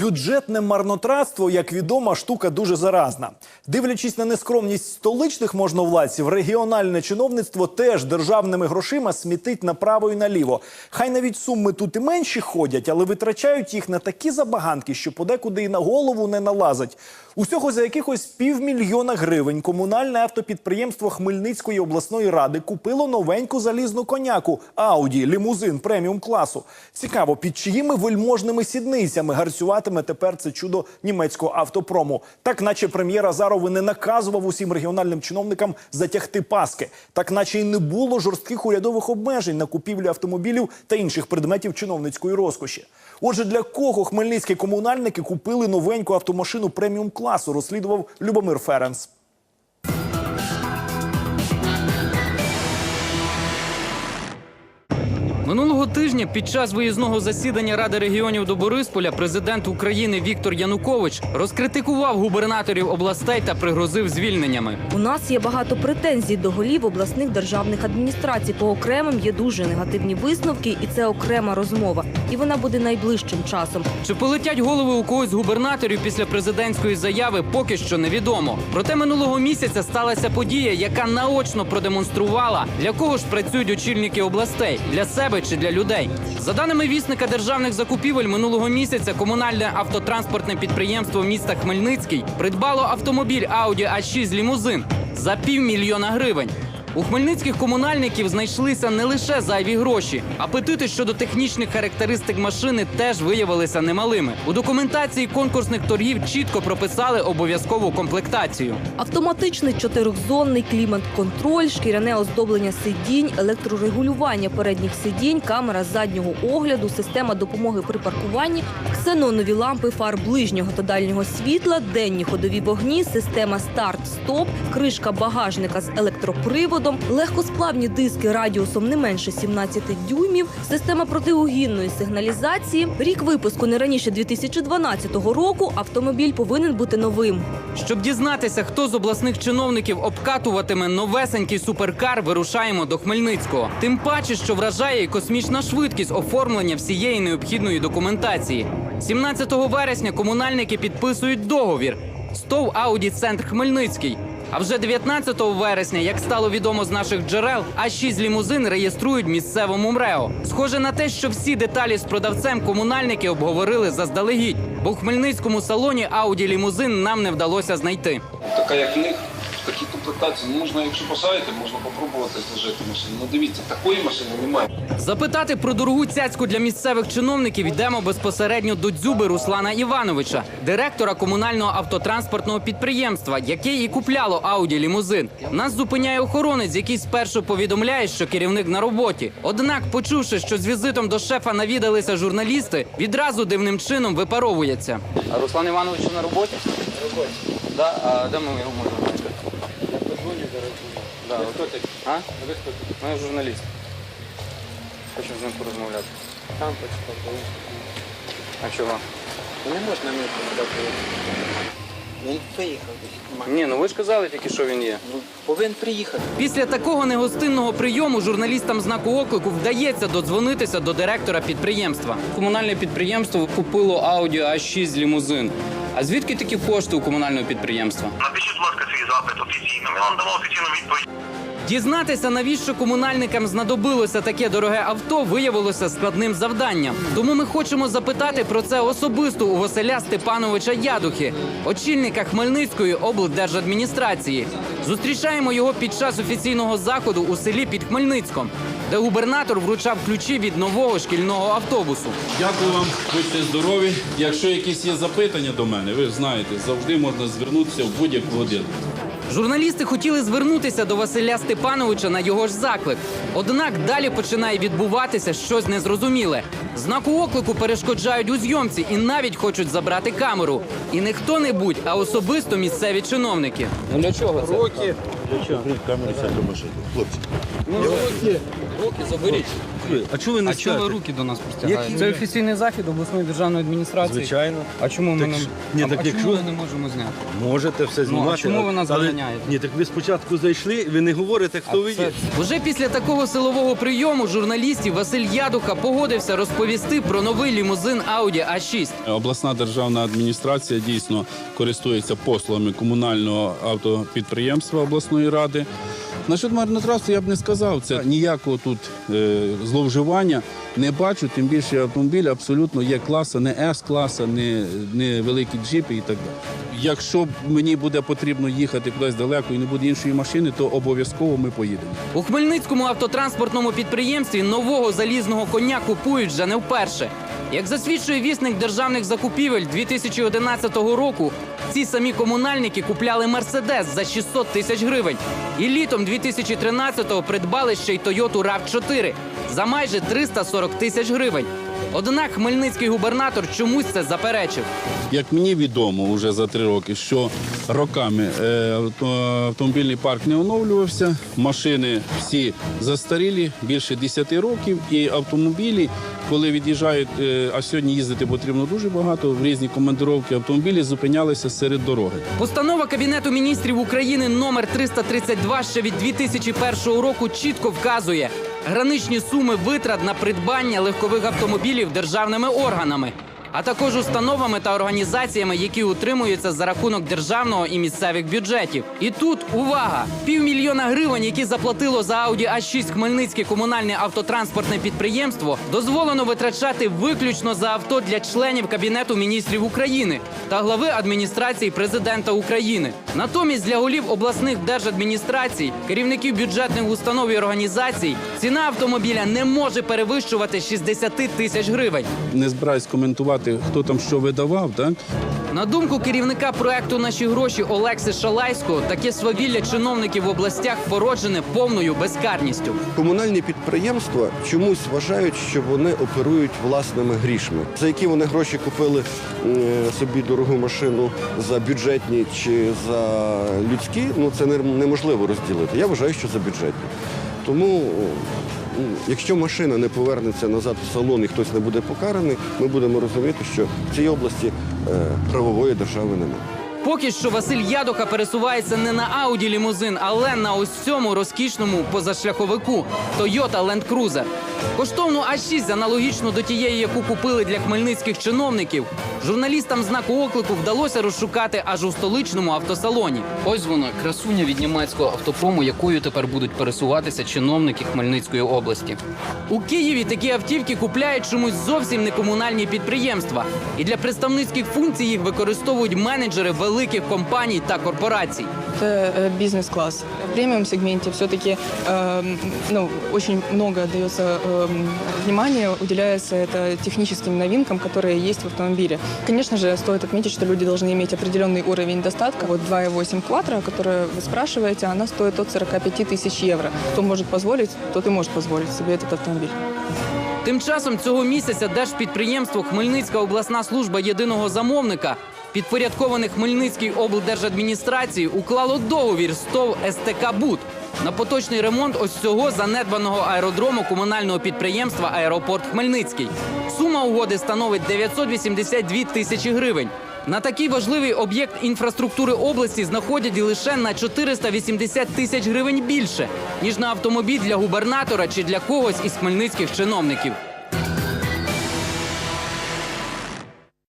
Бюджетне марнотратство, як відомо, штука дуже заразна. Дивлячись на нескромність столичних можновладців, регіональне чиновництво теж державними грошима смітить направо і наліво. Хай навіть суми тут і менші ходять, але витрачають їх на такі забаганки, що подекуди і на голову не налазить. Усього за якихось півмільйона гривень комунальне автопідприємство Хмельницької обласної ради купило новеньку залізну коняку Ауді лімузин преміум класу. Цікаво, під чиїми вельможними сідницями гарцюватиме тепер це чудо німецького автопрому. Так, наче прем'єр Азаров не наказував усім регіональним чиновникам затягти паски, так наче й не було жорстких урядових обмежень на купівлю автомобілів та інших предметів чиновницької розкоші. Отже, для кого хмельницькі комунальники купили новеньку автомашину преміум класу, розслідував Любомир Ференс. Минулого тижня під час виїзного засідання Ради регіонів до Борисполя президент України Віктор Янукович розкритикував губернаторів областей та пригрозив звільненнями. У нас є багато претензій до голів обласних державних адміністрацій. По окремим є дуже негативні висновки, і це окрема розмова. І вона буде найближчим часом. Чи полетять голови у когось з губернаторів після президентської заяви, поки що невідомо. Проте минулого місяця сталася подія, яка наочно продемонструвала, для кого ж працюють очільники областей для себе чи для людей. За даними вісника державних закупівель минулого місяця, комунальне автотранспортне підприємство міста Хмельницький придбало автомобіль Audi A6 лімузин за півмільйона гривень. У хмельницьких комунальників знайшлися не лише зайві гроші. Апетити щодо технічних характеристик машини теж виявилися немалими. У документації конкурсних торгів чітко прописали обов'язкову комплектацію. Автоматичний чотирьохзонний клімат-контроль, шкіряне оздоблення сидінь, електрорегулювання передніх сидінь, камера заднього огляду, система допомоги при паркуванні, ксенонові лампи фар ближнього та дальнього світла, денні ходові вогні, система старт-стоп, кришка багажника з електроприводом, легкосплавні диски радіусом не менше 17 дюймів, система протиугінної сигналізації. Рік випуску не раніше 2012 року. Автомобіль повинен бути новим. Щоб дізнатися, хто з обласних чиновників обкатуватиме новесенький суперкар, вирушаємо до Хмельницького. Тим паче, що вражає і космічна швидкість оформлення всієї необхідної документації. 17 вересня комунальники підписують договір. Стов Ауді Центр Хмельницький. А вже 19 вересня, як стало відомо з наших джерел, А6 лімузин реєструють місцевому МРЕО. Схоже на те, що всі деталі з продавцем комунальники обговорили заздалегідь, бо в хмельницькому салоні Ауді лімузин нам не вдалося знайти. така як них, такі комплектації. Можна, якщо посадити, можна попробувати зложити машину. Ну дивіться, такої машини немає. Запитати про дорогу цяцьку для місцевих чиновників йдемо безпосередньо до дзюби Руслана Івановича, директора комунального автотранспортного підприємства, яке і купляло Ауді лімузин. Нас зупиняє охоронець, який спершу повідомляє, що керівник на роботі. Однак, почувши, що з візитом до шефа навідалися журналісти, відразу дивним чином випаровується. А Руслан Іванович на роботі? На роботі. Да? А де ми його можемо знайти? Я подзвоню зараз. Да, хто такий? А? Ви хто такий? Я журналіст. Хочу з ним порозмовляти. Там почекав. А чого? Не можна мені подати. Він приїхав. Ні, ну ви ж казали тільки, що він є. Ну, повинен приїхати. Після такого негостинного прийому журналістам знаку оклику вдається додзвонитися до директора підприємства. Комунальне підприємство купило Audi A6 лімузин. А звідки такі кошти у комунального підприємства? Напишіть, будь ласка, свій запит офіційно. Ми вам дамо офіційну відповідь. Дізнатися, навіщо комунальникам знадобилося таке дороге авто, виявилося складним завданням. Тому ми хочемо запитати про це особисто у Василя Степановича Ядухи, очільника Хмельницької облдержадміністрації. Зустрічаємо його під час офіційного заходу у селі під Хмельницьком, де губернатор вручав ключі від нового шкільного автобусу. Дякую вам, будьте здорові. Якщо якісь є запитання до мене, ви знаєте, завжди можна звернутися в будь-яку годину. Журналісти хотіли звернутися до Василя Степановича на його ж заклик. Однак далі починає відбуватися щось незрозуміле. Знаку оклику перешкоджають у зйомці і навіть хочуть забрати камеру. І не хто-небудь, а особисто місцеві чиновники. Ну для чого це? Камеру сяду машину. Хлопці. Руки заберіть. А чого ви не А чого ви руки до нас простягаєте? Це офіційний захід обласної державної адміністрації. Звичайно. А чому ми Так не, ж- ні, а, так а якщо- чому ми не можемо зняти? Можете все знімати. Ну, чому ви нас але- заганяєте? Ні, так ви спочатку зайшли, ви не говорите, хто ви Це- є. Уже після такого силового прийому журналістів Василь Ядуха погодився розповісти про новий лімузин Audi A6. Обласна державна адміністрація дійсно користується послугами комунального автопідприємства обласної ради. Насчет марнотратства я б не сказав. Це ніякого тут е, зловживання не бачу. Тим більше автомобіль абсолютно є класа, не С-класа, не, не великі джипи і так далі. Якщо мені буде потрібно їхати кудись далеко і не буде іншої машини, то обов'язково ми поїдемо. У Хмельницькому автотранспортному підприємстві нового залізного коня купують вже не вперше. Як засвідчує вісник державних закупівель 2011 року, ці самі комунальники купляли Мерседес за 600 тисяч гривень. І літом 2013-го придбали ще й Тойоту RAV4 за майже 340 тисяч гривень. Однак хмельницький губернатор чомусь це заперечив. Як мені відомо вже за три роки, що роками е, автомобільний парк не оновлювався, машини всі застарілі, більше 10 років, і автомобілі, коли від'їжджають, е, а сьогодні їздити потрібно дуже багато в різні командировки, автомобілі зупинялися серед дороги. Постанова Кабінету міністрів України номер 332 ще від 2001 року чітко вказує граничні суми витрат на придбання легкових автомобілів державними органами, а також установами та організаціями, які утримуються за рахунок державного і місцевих бюджетів. І тут увага! Півмільйона гривень, які заплатило за Audi A6 Хмельницьке комунальне автотранспортне підприємство, дозволено витрачати виключно за авто для членів Кабінету міністрів України та глави адміністрації президента України. Натомість для голів обласних держадміністрацій, керівників бюджетних установ і організацій ціна автомобіля не може перевищувати 60 тисяч гривень. Не збираюсь коментувати, хто там що видавав, так? На думку керівника проекту Наші гроші Олекси Шалайського, таке свавілля чиновників в областях породжене повною безкарністю. Комунальні підприємства чомусь вважають, що вони оперують власними грішми, за які вони гроші купили е, собі дорогу машину за бюджетні чи за людські. Ну це неможливо розділити. Я вважаю, що за бюджетні. Тому, ну, якщо машина не повернеться назад в салон і хтось не буде покараний, ми будемо розуміти, що в цій області е, правової держави немає. Поки що Василь Ядоха пересувається не на Ауді лімузин, але на ось цьому розкішному позашляховику Toyota Land Cruiser. Коштовну А6, аналогічно до тієї, яку купили для хмельницьких чиновників, журналістам знаку оклику вдалося розшукати аж у столичному автосалоні. Ось вона, красуня від німецького автопрому, якою тепер будуть пересуватися чиновники Хмельницької області. У Києві такі автівки купляють чомусь зовсім не комунальні підприємства. І для представницьких функцій їх використовують менеджери великих компаній та корпорацій. Это э, бизнес-класс. В премиум-сегменте все-таки ну, очень много дается эм, внимания, уделяется это техническим новинкам, которые есть в автомобиле. Конечно же, стоит отметить, что люди должны иметь определенный уровень достатка. Вот 2.8 Quattro, о которой вы спрашиваете, она стоит от 45 тысяч евро. Кто может позволить, тот и может позволить себе этот автомобиль. Тим часом цього місяця держпідприємство Хмельницька обласна служба єдиного замовника, підпорядковане Хмельницькій облдержадміністрації, уклало договір з ТОВ СТК «Буд» на поточний ремонт ось цього занедбаного аеродрому комунального підприємства Аеропорт Хмельницький. Сума угоди становить 982 тисячі гривень. На такий важливий об'єкт інфраструктури області знаходять лише на 480 тисяч гривень більше, ніж на автомобіль для губернатора чи для когось із хмельницьких чиновників.